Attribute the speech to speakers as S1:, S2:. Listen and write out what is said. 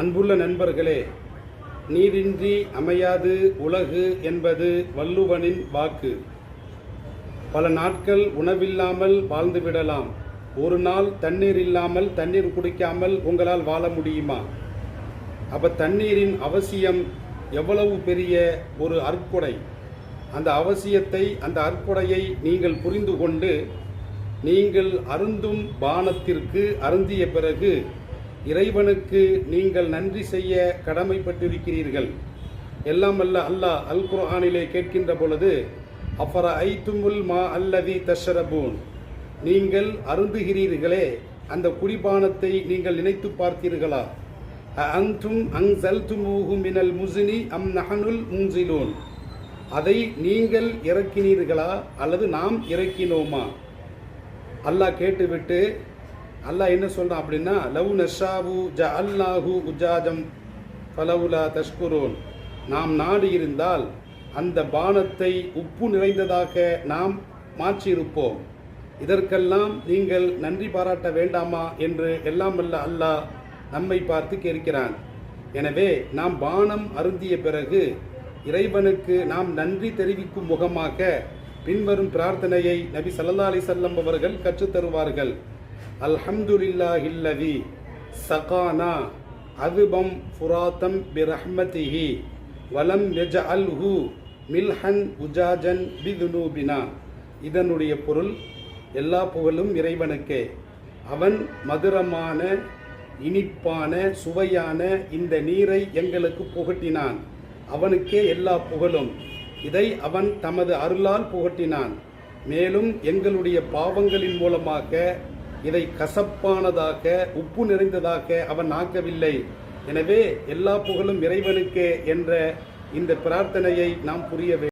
S1: அன்புள்ள நண்பர்களே நீரின்றி அமையாது உலகு என்பது வள்ளுவனின் வாக்கு. பல நாட்கள் உணவில்லாமல் வாழ்ந்துவிடலாம். ஒரு நாள் தண்ணீர் இல்லாமல் தண்ணீர் குடிக்காமல் உங்களால் வாழ முடியுமா? அப்ப தண்ணீரின் அவசியம் எவ்வளவு பெரிய ஒரு அற்கொடை? அந்த அவசியத்தை அந்த அற்கொடையை நீங்கள் புரிந்து கொண்டு நீங்கள் அருந்தும் பானத்திற்கு அருந்திய பிறகு இறைவனுக்கு நீங்கள் நன்றி செய்ய கடமைப்பட்டிருக்கிறீர்கள். எல்லாம் அல்ல அல்லாஹ் அல் குர்ஆனிலே கேட்கின்ற பொழுது அஃபர ஐத்துமுல் மா அல்லதி தஷரபூன்? நீங்கள் அருந்துகிறீர்களே அந்த குடிபானத்தை நீங்கள் நினைத்து பார்த்தீர்களா? அன்தும் அங்சல்துமூஹு மினல் முஸ்னி அம் நஹனுல் முன்சிலூன்? அதை நீங்கள் இறக்கினீர்களா அல்லது நாம் இறக்கினோமா? அல்லாஹ் கேட்டுவிட்டு அல்லாஹ் என்ன சொல்கிறான் அப்படின்னா லவ் நஷாவு ஜ அல்லாஹு உஜாஜம் பலவுலா தஷ்குரோன். நாம் நாடு இருந்தால் அந்த பானத்தை உப்பு நிறைந்ததாக நாம் மாற்றியிருப்போம். இதற்கெல்லாம் நீங்கள் நன்றி பாராட்ட வேண்டாமா என்று எல்லாம் வல்ல அல்லாஹ் நம்மை பார்த்து கேட்கிறான். எனவே நாம் பானம் அருந்திய பிறகு இறைவனுக்கு நாம் நன்றி தெரிவிக்கும் முகமாக பின்வரும் பிரார்த்தனையை நபி சல்லா அலி செல்லம் அவர்கள் கற்றுத் தருவார்கள் அல்ஹம்துலில்லாஹில்லதி சகானா அதுபம் ஃபுராத்தம் பிரஹ்மதிஹி வலம் யஜஅல்ஹு மில்ஹன் உஜாஜன் பிதுனூபினா. இதனுடைய பொருள் எல்லா புகழும் இறைவனுக்கே. அவன் மதுரமான இனிப்பான சுவையான இந்த நீரை எங்களுக்கு புகட்டினான். அவனுக்கே எல்லா புகழும். இதை அவன் தமது அருளால் புகட்டினான். மேலும் எங்களுடைய பாவங்களின் மூலமாக இதை கசப்பானதாக உப்பு நிறைந்ததாக அவன் ஆக்கவில்லை. எனவே எல்லா புகழும் இறைவனுக்கே என்ற இந்த பிரார்த்தனையை நாம் புரிய வேண்டும்